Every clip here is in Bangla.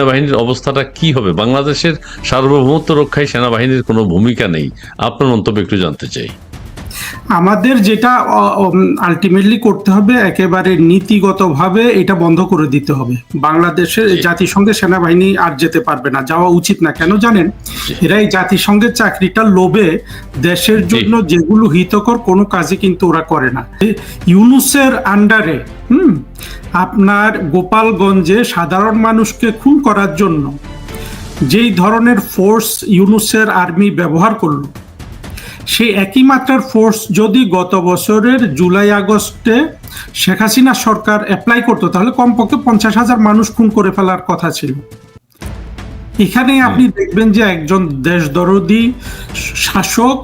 সেনাবাহিনীর অবস্থাটা কি হবে? বাংলাদেশের সার্বভৌমত্ব রক্ষায় সেনাবাহিনীর কোনো ভূমিকা নেই। আপনার মন্তব্য একটু জানতে চাই। আমাদের যেটা আলটিমেটলি করতে হবে একেবারে নীতিগতভাবে এটা বন্ধ করে দিতে হবে। বাংলাদেশের জাতিসংঘের সেনাবাহিনী আর যেতে পারবে না যাওয়া উচিত না। কেন জানেন। এরা এই জাতিসংঘের চাকরিটা লোভে দেশের জন্য যেগুলো হিতকর কোনো কাজে কিন্তু ওরা করে না। ইউনুসের আন্ডারে হুম আপনার গোপালগঞ্জে সাধারণ মানুষকে খুন করার জন্য যেই ধরনের ফোর্স ইউনুসের আর্মি ব্যবহার করল সেই একই মাত্রার ফোর্স যদি গত বছরের জুলাই আগস্টে শেখ হাসিনা সরকার অ্যাপ্লাই করতো তাহলে কমপক্ষে পঞ্চাশ হাজার মানুষ খুন করে ফেলার কথা ছিল। এখানে আপনি দেখবেন যে একজন দেশদরদি শাসক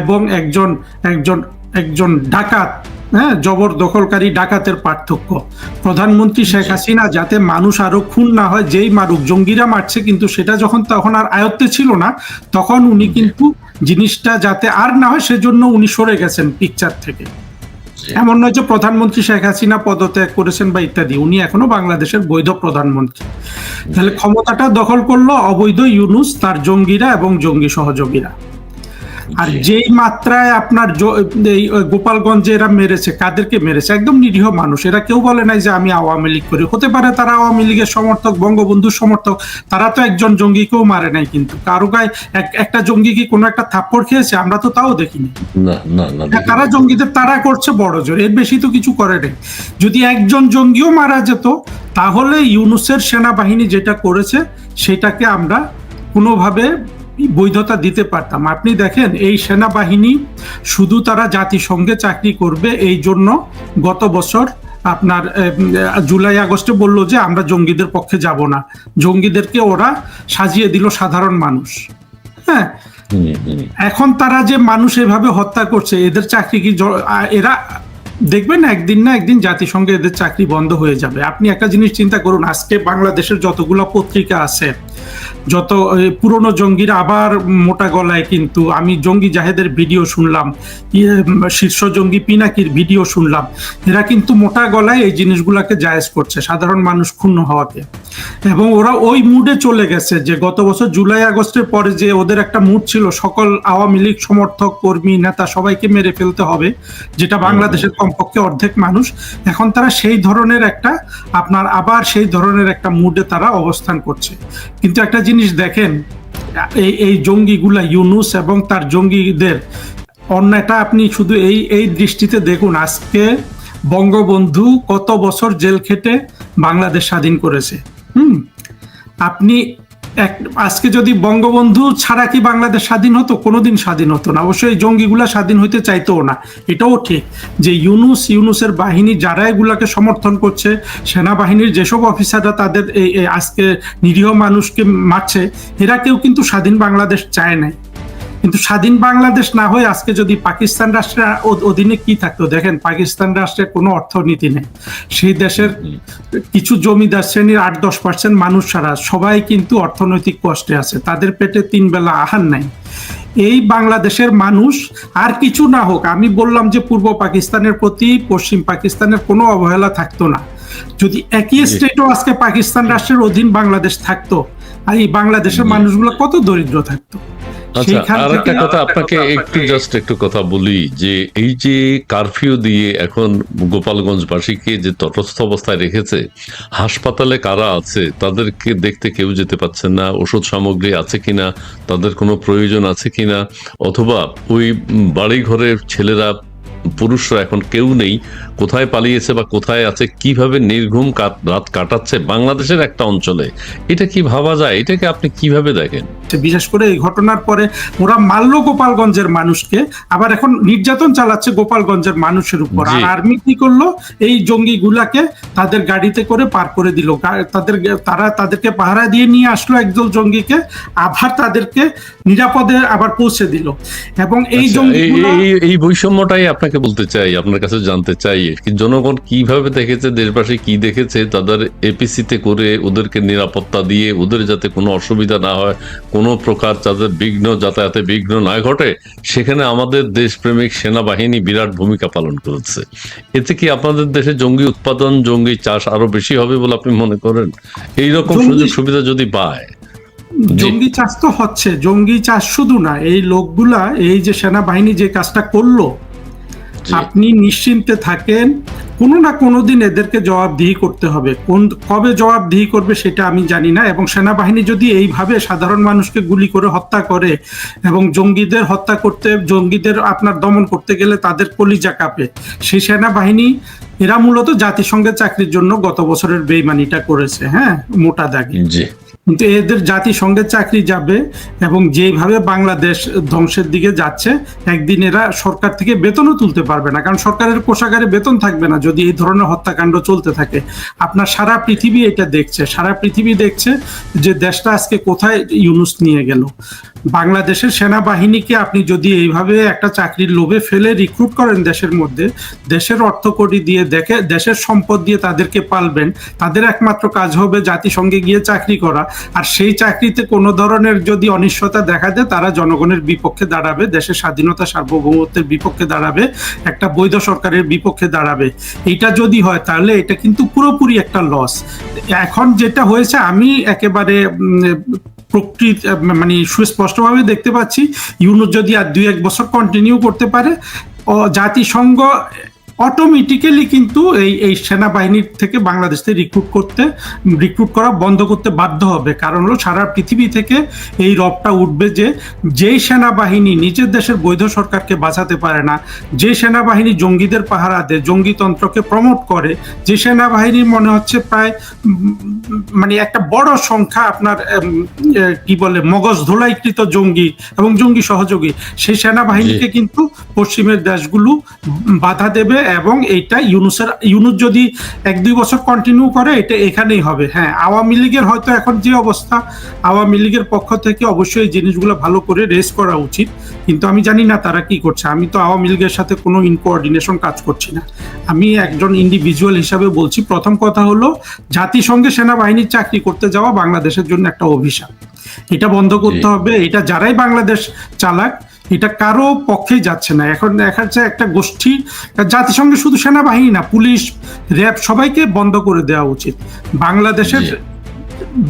এবং একজন একজন একজন ডাকাত হ্যাঁ জবরদখলকারী ডাকাতের পার্থক্য। প্রধানমন্ত্রী শেখ হাসিনা যাতে মানুষ আরও খুন না হয় যেই মারুক জঙ্গিরা মারছে কিন্তু সেটা যখন তখন আর আয়ত্তে ছিল না তখন উনি কিন্তু জিনিসটা যাতে আর না হয় সেজন্য উনি সরে গেছেন পিকচার থেকে। এমন নয় যে প্রধানমন্ত্রী শেখ হাসিনা পদত্যাগ করেছেন বা ইত্যাদি উনি এখনও বাংলাদেশের বৈধ প্রধানমন্ত্রী। তাহলে ক্ষমতাটা দখল করল অবৈধ ইউনুস তার জঙ্গিরা এবং জঙ্গি সহযোগীরা। আর যেই মাত্রায় আপনার এই গোপালগঞ্জে এরা মেরেছে কাদেরকে মেরেছে? একদম নিরীহ মানুষ। এরা কেউ বলে নাই যে আমি আওয়ামী লীগ করি। হতে পারে তারা আওয়ামী লীগের সমর্থক বঙ্গবন্ধুর সমর্থক তারা তো একজন জঙ্গিকেও মারে নাই কিন্তু। কারও গায়ে এক- একটা জঙ্গি কি কোনো একটা থাপ্পড় খেয়েছে? আমরা তো তাও দেখিনি। তারা জঙ্গিদের? তারা করছে বড় জোর। এর বেশি তো কিছু করে নেই। যদি একজন জঙ্গিও মারা যেত তাহলে ইউনুসের সেনাবাহিনী যেটা করেছে সেটাকে আমরা কোনোভাবে বৈধতা দিতে পারতাম। আপনি দেখেন এই সেনাবাহিনী শুধু তারা জাতিসংঘে চাকরি করবে এই জন্য গত বছর আপনার জুলাই আগস্টে বলল যে আমরা জঙ্গিদের পক্ষে যাব না। জঙ্গিদেরকে ওরা সাজিয়ে দিল সাধারণ মানুষ। হ্যাঁ। এখন তারা যে মানুষ এভাবে হত্যা করছে এদের চাকরি কি এরা দেখবেন একদিন না একদিন জাতিসংঘে এদের চাকরি বন্ধ হয়ে যাবে। আপনি একটা জিনিস চিন্তা করুন, আজকে বাংলাদেশের যতগুলো পত্রিকা আছে, যত পুরনো জঙ্গিরা আবার মোটা গলায় কিন্তু, আমি জঙ্গি জাহেদের ভিডিও শুনলাম শীর্ষ জঙ্গি পিনাকির ভিডিও শুনলাম, এরা কিন্তু মোটা গলায় এই জিনিসগুলোকে জায়েজ করছে, সাধারণ মানুষ ক্ষুণ্ণ হওয়াকে। এবং ওরা ওই মুডে চলে গেছে যে গত বছর জুলাই, আগস্টের পরে যে ওদের একটা মুড ছিল, সকল আওয়ামী লীগ সমর্থক, কর্মী, নেতা সবাইকে মেরে ফেলতে হবে, যেটা বাংলাদেশের কমপক্ষে অর্ধেক মানুষ, এখন তারা সেই ধরনের একটা, আপনার আবার সেই ধরনের একটা মুডে তারা অবস্থান করছে। কিন্তু একটা জিনিস দেখেন, এই এই জঙ্গিগুলা ইউনুস এবং তার জঙ্গিদের, অন্যটা আপনি শুধু এই এই দৃষ্টিতে দেখুন, আজকে বঙ্গবন্ধু কত বছর জেল খেটে বাংলাদেশ স্বাধীন করেছে। হুম। আপনি এক আজকে যদি বঙ্গবন্ধু ছাড়া কি বাংলাদেশ স্বাধীন হতো? কোনোদিন স্বাধীন হতো না। অবশ্যই জঙ্গিগুলা স্বাধীন হইতে চাইতো না। এটাও ঠিক যে ইউনুস, ইউনুসের বাহিনী যারা এগুলাকে সমর্থন করছে, সেনাবাহিনীর যেসব অফিসাররা তাদের এই আজকে নিরীহ মানুষকে মারছে, এরা কেউ কিন্তু স্বাধীন বাংলাদেশ চায় নাই। কিন্তু স্বাধীন বাংলাদেশ না হয়ে আজকে যদি পাকিস্তান রাষ্ট্রের অধীনে কি থাকতো? দেখেন পাকিস্তান রাষ্ট্রের কোনো অর্থনীতি নেই। সেই দেশের কিছু জমিদার শ্রেণির আট দশ পার্সেন্ট মানুষ ছাড়া সবাই কিন্তু অর্থনৈতিক কষ্টে আছে। তাদের পেটে তিন বেলা আহার নাই। এই বাংলাদেশের মানুষ আর কিছু না হোক আমি বললাম যে পূর্ব পাকিস্তানের প্রতি পশ্চিম পাকিস্তানের কোনো অবহেলা থাকতো না। যদি একই স্টেটও আজকে পাকিস্তান রাষ্ট্রের অধীন বাংলাদেশ থাকতো আর এই বাংলাদেশের মানুষগুলো কত দরিদ্র থাকতো? আচ্ছা আর একটা কথা আপনাকে একটু জাস্ট একটু কথা বলি যে এই যে কারফিউ দিয়ে এখন গোপালগঞ্জবাসীকে যে তটস্থ অবস্থায় রেখেছে হাসপাতালে কারা আছে তাদেরকে দেখতে কেউ যেতে পারছে না ওষুধ সামগ্রী আছে কিনা তাদের কোনো প্রয়োজন আছে কিনা অথবা ওই উম, বাড়ি ঘরের ছেলেরা পুরুষরা এখন কেউ নেই কোথায় পালিয়েছে বা কোথায় আছে কীভাবে নির্ঘুম রাত কাটাচ্ছে বাংলাদেশের একটা অঞ্চলে এটা কি ভাবা যায়? এটাকে আপনি কীভাবে দেখেন? বিশেষ করে এই ঘটনার পরে ওরা মারলো গোপালগঞ্জের মানুষকে আবার এখন নির্যাতন চালাচ্ছে গোপালগঞ্জের মানুষের উপর। আর আর্মি কি করল? এই জঙ্গি গুলাকে তাদের গাড়িতে করে পার করে দিল। তাদের তারা তাদেরকে পাহারা দিয়ে নিয়ে আসলো একদল জঙ্গিকে আবার তাদেরকে নিরাপদে আবার পৌঁছে দিল। এবং এই আচ্ছা, জঙ্গি এই বৈষম্যটাই আপনাকে বলতে চাই আপনার কাছে জানতে চাই। জনগণ কীভাবে দেখেছে দেশবাসী কি দেখেছে তাদের এপিসিতে করে ওদেরকে নিরাপত্তা দিয়ে ওদের যাতে কোনো অসুবিধা না হয় কোনো প্রকার তাদের বিঘ্ন যাতায়াতে বিঘ্ন না ঘটে সেখানে আমাদের দেশপ্রেমিক সেনাবাহিনী বিরাট ভূমিকা পালন করেছে এতে কি আপনাদের দেশে জঙ্গি উৎপাদন জঙ্গি চাষ আরও বেশি হবে বলে আপনি মনে করেন এই রকম সুযোগ সুবিধা যদি পায় জঙ্গি চাষ তো হচ্ছে জঙ্গি চাষ শুধু না এই লোকগুলা এই যে সেনাবাহিনী যে কাজটা করল। আপনি নিশ্চিন্তে থাকেন কোনো না কোনো দিন এদেরকে জবাবদিহি করতে হবে। কোন কবে জবাবদিহি করবে সেটা আমি জানি না এবং সেনাবাহিনী যদি এইভাবে সাধারণ মানুষকে গুলি করে হত্যা করে এবং জঙ্গিদের হত্যা করতে জঙ্গিদের আপনার দমন করতে গেলে তাদের কলিজা কাঁপে সেই সেনাবাহিনী এরা মূলত জাতিসংঘের চাকরির জন্য গত বছরের বেইমানিটা করেছে হ্যাঁ মোটা দাগে। কিন্তু এদের জাতিসংঘের চাকরি যাবে এবং যেভাবে বাংলাদেশ ধ্বংসের দিকে যাচ্ছে একদিন এরা সরকার থেকে বেতনও তুলতে পারবে না কারণ সরকারের কোষাগারে বেতন থাকবে না যদি এই ধরনের হত্যাকাণ্ড চলতে থাকে, আপনার সারা পৃথিবী এটা দেখছে। সারা পৃথিবী দেখছে যে দেশটা আজকে কোথায় ইউনুস নিয়ে গেল। বাংলাদেশের সেনাবাহিনীকে আপনি যদি এইভাবে একটা চাকরির লোভে ফেলে রিক্রুট করেন দেশের মধ্যে, দেশের অর্থকড়ি দিয়ে দেখে, দেশের সম্পদ দিয়ে তাদেরকে পালবেন, তাদের একমাত্র কাজ হবে জাতিসংঘে গিয়ে চাকরি করা। আর সেই চাকরিতে কোনো ধরনের যদি অনিশ্চয়তা দেখা দেয়, তারা জনগণের বিপক্ষে দাঁড়াবে, দেশের স্বাধীনতা সার্বভৌমত্বের বিপক্ষে দাঁড়াবে, একটা বৈধ সরকারের বিপক্ষে দাঁড়াবে। এইটা যদি হয়, তাহলে এটা কিন্তু পুরোপুরি একটা লস এখন যেটা হয়েছে, আমি একেবারে প্রকৃত মানে সুস্পষ্টভাবে দেখতে পাচ্ছি ইউনো যদি আর দুই এক বছর কন্টিনিউ করতে পারে জাতিসংঘ অটোমেটিক্যালি কিন্তু এই এই সেনাবাহিনীর থেকে বাংলাদেশ রিক্রুট করতে রিক্রুট করা বন্ধ করতে বাধ্য হবে। কারণ হলো সারা পৃথিবী থেকে এই রবটা উঠবে যে যেই সেনাবাহিনী নিজের দেশের বৈধ সরকারকে বাঁচাতে পারে না যে সেনাবাহিনী জঙ্গিদের পাহারা দেয় জঙ্গিতন্ত্রকে প্রমোট করে যে সেনাবাহিনীর মনে হচ্ছে প্রায় মানে একটা বড় সংখ্যা আপনার কি বলে মগজ ধোলাইকৃত জঙ্গি এবং জঙ্গি সহযোগী সেই সেনাবাহিনীকে কিন্তু পশ্চিমের দেশগুলো বাধা দেবে এবং এইটা ইউনুসের ইউনুস যদি এক দুই বছর কন্টিনিউ করে এটা এখানেই হবে। হ্যাঁ আওয়ামী লীগের হয়তো এখন যে অবস্থা আওয়ামী লীগের পক্ষ থেকে অবশ্যই এই জিনিসগুলো ভালো করে রেস করা উচিত। কিন্তু আমি জানি না তারা কি করছে। আমি তো আওয়ামী লীগের সাথে কোনো ইনকোঅর্ডিনেশন কাজ করছি না। আমি একজন ইন্ডিভিজুয়াল হিসাবে বলছি। প্রথম কথা হলো জাতিসংঘে সেনাবাহিনীর চাকরি করতে যাওয়া বাংলাদেশের জন্য একটা অভিশাপ। এটা বন্ধ করতে হবে। এটা যারাই বাংলাদেশ চালাক এটা কারও পক্ষে যাচ্ছে না এখন দেখা যাচ্ছে একটা গোষ্ঠী, জাতিসংঘে শুধু সেনাবাহিনী না, পুলিশ, র্যাব সবাইকে বন্ধ করে দেওয়া উচিত বাংলাদেশের।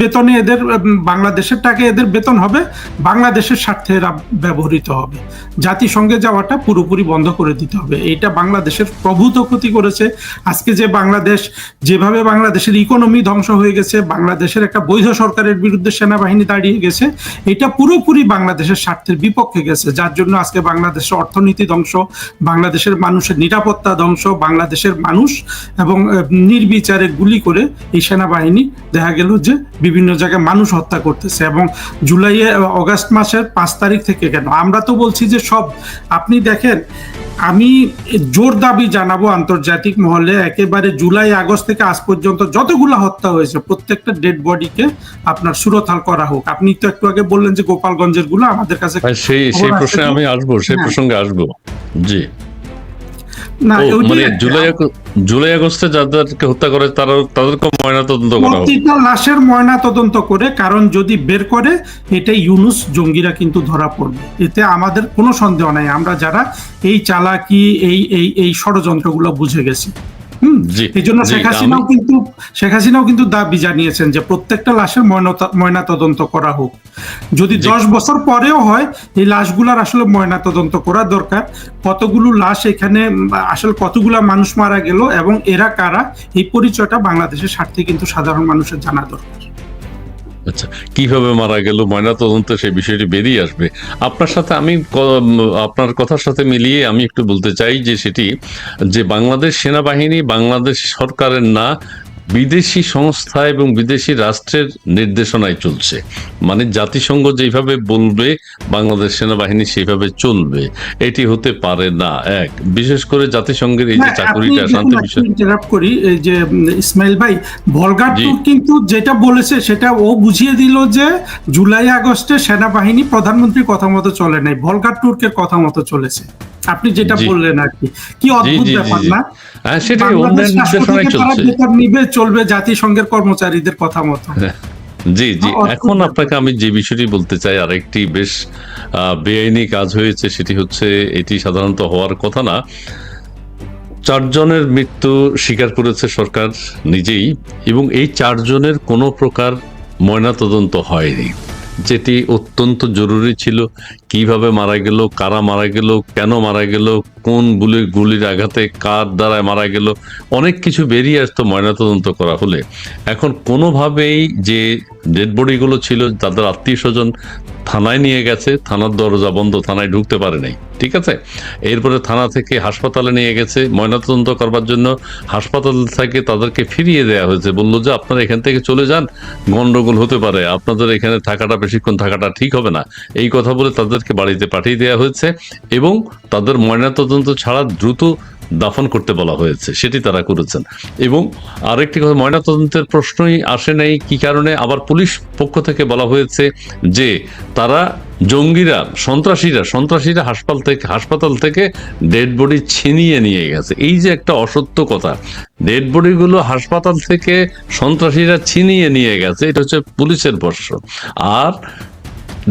বেতনে এদের বাংলাদেশের টাকা এদের বেতন হবে, বাংলাদেশের স্বার্থে এরা ব্যবহৃত হবে। জাতিসংঘে যাওয়াটা পুরোপুরি বন্ধ করে দিতে হবে। এটা বাংলাদেশের প্রভূত ক্ষতি করেছে। আজকে যে বাংলাদেশ, যেভাবে বাংলাদেশের ইকোনমি ধ্বংস হয়ে গেছে, বাংলাদেশের একটা বৈধ সরকারের বিরুদ্ধে সেনাবাহিনী দাঁড়িয়ে গেছে, এটা পুরোপুরি বাংলাদেশের স্বার্থের বিপক্ষে গেছে। যার জন্য আজকে বাংলাদেশের অর্থনীতি ধ্বংস, বাংলাদেশের মানুষের নিরাপত্তা ধ্বংস, বাংলাদেশের মানুষ এবং নির্বিচারে গুলি করে এই সেনাবাহিনী। দেখা গেল যে বিভিন্ন জায়গায় মানুষ হত্যা করতেছে এবং জুলাইয়ে আহ, অগাস্ট মাসের পাঁচ তারিখ থেকে কেন? আমরা তো বলছি যে সব আপনি দেখেন আমি জোর দাবি জানাব আন্তর্জাতিক মহলে একেবারে জুলাই আগস্ট থেকে আজ পর্যন্ত যতগুলো হত্যা হয়েছে প্রত্যেকটা ডেড বডিকে আপনার সুরতাল করা হোক। আপনি তো একটু আগে বললেন যে গোপালগঞ্জেরগুলো আমাদের কাছে সেই সেই প্রশ্নে আমি আসব সেই হ্যাঁ। প্রসঙ্গে আসব। জি। মানে জুলাই জুলাই আগস্টে যাদেরকে হত্যা করে তারা তাদেরকে ময়না তদন্ত করা প্রতিটা লাশের ময়না তদন্ত করে কারণ যদি বের করে এটা ইউনুস জঙ্গিরা কিন্তু ধরা পড়বে। এতে আমাদের কোনো সন্দেহ নাই। আমরা যারা এই চালাকি এই এই এই ষড়যন্ত্রগুলো বুঝে গেছি। জন্য শেখ হাসিনাও কিন্তু শেখ হাসিনাও কিন্তু দাবি জানিয়েছেন যে প্রত্যেকটা লাশের ময়না তদন্ত করা হোক। যদি দশ বছর পরেও হয় এই লাশগুলার আসলে ময়না তদন্ত করা দরকার। কতগুলো লাশ এখানে আসলে কতগুলা মানুষ মারা গেল এবং এরা কারা এই পরিচয়টা বাংলাদেশের স্বার্থে কিন্তু সাধারণ মানুষের জানা দরকার। আচ্ছা কীভাবে মারা গেল? ময়না তদন্ত সেই বিষয়টি বেরিয়ে আসবে। আপনার সাথে আমি আপনার কথার সাথে মিলিয়ে আমি একটু বলতে চাই যে সেটি যে বাংলাদেশ সেনাবাহিনী, বাংলাদেশ সরকারের না বিদেশি সংস্থা এবং বিদেশি রাষ্ট্রের নির্দেশনায় চলছে। মানে জাতিসংঘ যেভাবে বলবে বাংলাদেশ সেনাবাহিনী সেইভাবে চলবে এটি হতে পারে না। এক বিশেষ করে জাতিসংঘের এই যে না, চাকুরিটা শান্তি বিষয় করি এই যে ইসমাইল ভাই ভলগার জি। কিন্তু যেটা বলেছে সেটা ও বুঝিয়ে দিল যে জুলাই আগস্টে সেনাবাহিনী প্রধানমন্ত্রীর কথা মতো চলে নাই ভলগার টুর্কের কথা মতো চলেছে। আপনি যেটা বললেন আর কি। কি অদ্ভুত ব্যাপার না? হ্যাঁ সেটাই অন্যের নির্দেশনায় চলছে। চলবে জাতিসংঘের কর্মচারীদের কথা মতো। জি জি। এখন আপনাকে আমি যে বিষয়টি বলতে চাই আরেকটি বেশ বেআইনি কাজ হয়েছে সেটি হচ্ছে এটি সাধারণত হওয়ার কথা না। চারজনের মৃত্যু স্বীকার করেছে সরকার নিজেই এবং এই চারজনের কোনো প্রকার ময়নাতদন্ত হয়নি। যেটি অত্যন্ত জরুরি ছিল। কীভাবে মারা গেল কারা মারা গেল কেন মারা গেল কোন গুলির গুলির আঘাতে কার দ্বারা মারা গেল, অনেক কিছু বেরিয়ে আসতো ময়নাতদন্ত করা হলে। এখন কোনোভাবেই যে ডেড বডিগুলো ছিল, তাদের আত্মীয় স্বজন থানায় নিয়ে গেছে, থানার দরজা বন্ধ, থানায় ঢুকতে পারে নাই, ঠিক আছে? এরপরে থানা থেকে হাসপাতালে নিয়ে গেছে, ময়নাতদন্ত করবার জন্য হাসপাতাল থেকে তাদেরকে ফিরিয়ে দেওয়া হয়েছে। বলল যে, আপনারা এখান থেকে চলে যান, গন্ডগোল হতে পারে, আপনাদের এখানে থাকাটা, বেশিক্ষণ থাকাটা ঠিক হবে না। এই কথা বলে তাদেরকে বাড়িতে পাঠিয়ে দেওয়া হয়েছে এবং তাদের ময়নাতদন্ত ছাড়া দ্রুত দাফন করতে বলা হয়েছে, সেটি তারা করেছেন। এবং আরেকটি কথা, ময়নাতদন্তের প্রশ্নই আসে নাই, কি কারণে? আবার পুলিশ পক্ষ থেকে বলা হয়েছে যে তারা জঙ্গিরা, সন্ত্রাসীরা সন্ত্রাসীরা হাসপাতাল থেকে হাসপাতাল থেকে ডেড বডি ছিনিয়ে নিয়ে গেছে। এই যে একটা অসত্য কথা, ডেড বডিগুলো হাসপাতাল থেকে সন্ত্রাসীরা ছিনিয়ে নিয়ে গেছে, এটা হচ্ছে পুলিশের বর্ষ আর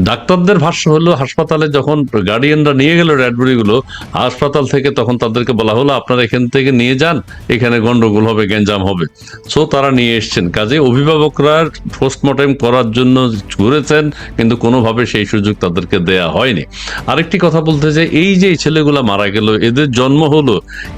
ডাক্তারদের ভাষ্য হলো, হাসপাতালে যখন গার্ডিয়ানরা নিয়ে গেলগুলো, হাসপাতাল থেকে তখন তাদেরকে বলা হলো, আপনারা এখান থেকে নিয়ে যান, এখানে গন্ডগোল হবে, গ্যাঞ্জাম হবে। সো তারা নিয়ে এসছেন। কাজে অভিভাবকরা পোস্টমর্টেম করার জন্য ঘুরেছেন, কিন্তু কোনোভাবে সেই সুযোগ তাদেরকে দেয়া হয়নি। আরেকটি কথা বলতে যে এই যে ছেলেগুলা মারা গেল, এদের জন্ম হলো,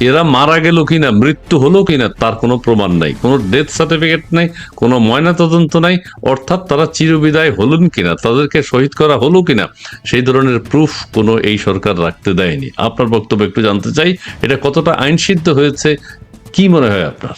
এরা মারা গেল কিনা, মৃত্যু হলো কিনা, তার কোনো প্রমাণ নাই। কোনো ডেথ সার্টিফিকেট নাই, কোনো ময়নাতদন্ত নাই, অর্থাৎ তারা চিরবিদায় হলেন কিনা, তাদেরকে শহীদ করা হলো কিনা, সেই ধরনের প্রুফ কোনো এই সরকার রাখতে দেয়নি। আপনার বক্তব্য একটু জানতে চাই, এটা কতটা আইনসিদ্ধ হয়েছে কি মনে হয় আপনার?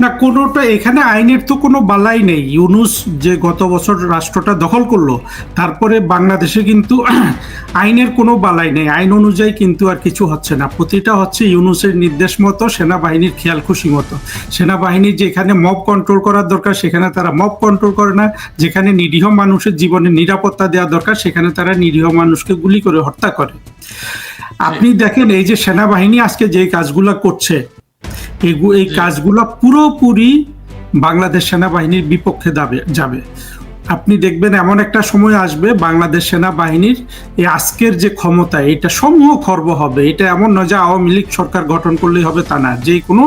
না, কোনোটা এখানে আইনের তো কোনো বালাই নেই। ইউনুস যে গত বছর রাষ্ট্রটা দখল করল, তারপরে বাংলাদেশে কিন্তু আইনের কোনো বালাই নেই। আইন অনুযায়ী কিন্তু আর কিছু হচ্ছে না। প্রতিটা হচ্ছে ইউনুসের নির্দেশ মতো সেনাবাহিনীর খেয়াল খুশি মতো। সেনাবাহিনী যেখানে মব কন্ট্রোল করার দরকার, সেখানে তারা মব কন্ট্রোল করে না। যেখানে নিরীহ মানুষের জীবনে নিরাপত্তা দেওয়া দরকার, সেখানে তারা নিরীহ মানুষকে গুলি করে হত্যা করে। আপনি দেখেন, এই যে সেনাবাহিনী আজকে যে কাজগুলো করছে এই কাজগুলো পুরোপুরি বাংলাদেশ সেনাবাহিনীর বিপক্ষে দাবে যাবে। আপনি দেখবেন এমন একটা সময় আসবে বাংলাদেশ সেনাবাহিনীর এই আজকের যে ক্ষমতা এটা সমূহ খর্ব হবে। এটা এমন নয় যে আওয়ামী লীগ সরকার গঠন করলেই হবে তা না। যে কোনো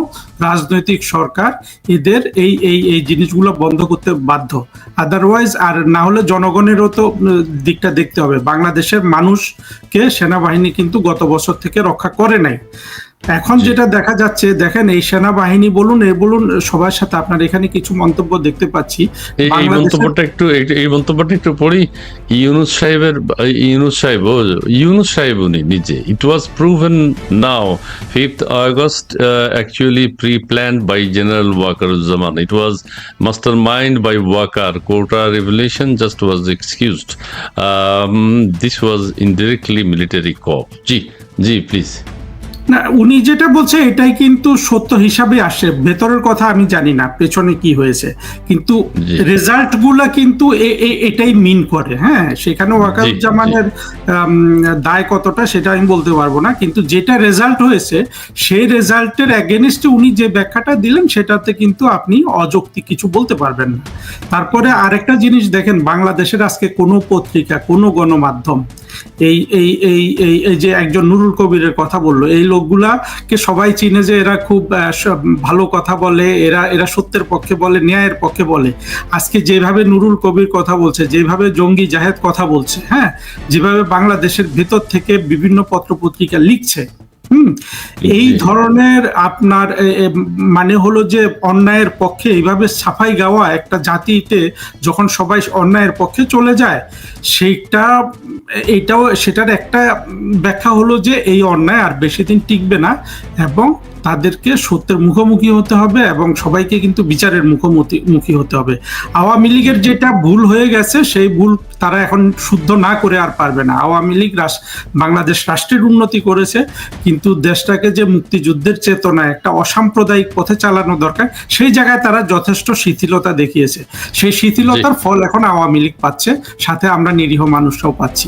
রাজনৈতিক সরকার এদের এই এই এই জিনিসগুলো বন্ধ করতে বাধ্য। আদারওয়াইজ আর না হলে জনগণেরও তো দিকটা দেখতে হবে। বাংলাদেশের মানুষকে সেনাবাহিনী কিন্তু গত বছর থেকে রক্ষা করে নাই। এখন যেটা দেখা যাচ্ছে দেখেন এই সেনাবাহিনী বলুন এ বলুন সবার সাথে আপনার এখানে কিছু মন্তব্য দেখতে পাচ্ছি। এই- মন্তব্যটা একটু এই- মন্তব্যটা একটু পড়ি। ইউনুস সাহেবের ইউনুস সাহেব ইউনুস সাহেব উনি নিজে। It was proven now fifth August actually pre planned by general Wakeruzzaman it was master mind by Waker quota revolution just was excused this was indirectly military coup জি জি প্লিজ না উনি যেটা বলছে এটাই কিন্তু সত্য হিসাবে আসে। ভেতরের কথা আমি জানি না পেছনে কি হয়েছে। কিন্তু রেজাল্টগুলা কিন্তু এটাই মিন করে হ্যাঁ? সেখানে ওয়াকারুজ্জামানের দায় কতটা সেটা আমি বলতে পারব না। কিন্তু যেটা রেজাল্ট হয়েছে সেই রেজাল্টের অ্যাগেনিস্টে উনি যে ব্যাখ্যাটা দিলেন সেটাতে কিন্তু আপনি অযৌক্তিক কিছু বলতে পারবেন না। তারপরে আরেকটা জিনিস দেখেন বাংলাদেশের আজকে কোনো পত্রিকা কোনো গণমাধ্যম এই এই এই এই এই যে একজন নুরুল কবিরের কথা বলল এই লোকগুলাকে সবাই চিনে যে এরা খুব ভালো কথা বলে, এরা এরা সত্যের পক্ষে বলে, ন্যায়ের পক্ষে বলে। আজকে যেভাবে নুরুল কবির কথা বলছে, যেভাবে জঙ্গি জাহেদ কথা বলছে হ্যাঁ? যেভাবে বাংলাদেশের ভেতর থেকে বিভিন্ন পত্রপত্রিকা লিখছে হুম এই ধরনের আপনার মানে হলো যে অন্যায়ের পক্ষে এইভাবে সাফাই গাওয়া একটা জাতিতে যখন সবাই অন্যায়ের পক্ষে চলে যায় সেইটা এইটাও সেটার একটা ব্যাখ্যা হলো যে এই অন্যায় আর বেশি দিন টিকবে না এবং তাদেরকে সত্যের মুখোমুখি হতে হবে এবং সবাইকে কিন্তু বিচারের মুখোমুখি মুখী হতে হবে। আওয়ামী লীগের যেটা ভুল হয়ে গেছে সেই ভুল তারা এখন শুদ্ধ না করে আর পারবে না। আওয়ামী লীগ বাংলাদেশ রাষ্ট্রের উন্নতি করেছে কিন্তু দেশটাকে যে মুক্তিযুদ্ধের চেতনা একটা অসাম্প্রদায়িক পথে চালানো দরকার সেই জায়গায় তারা যথেষ্ট শিথিলতা দেখিয়েছে। সেই শিথিলতার ফল এখন আওয়ামী লীগ পাচ্ছে সাথে আমরা নিরীহ মানুষরাও পাচ্ছি।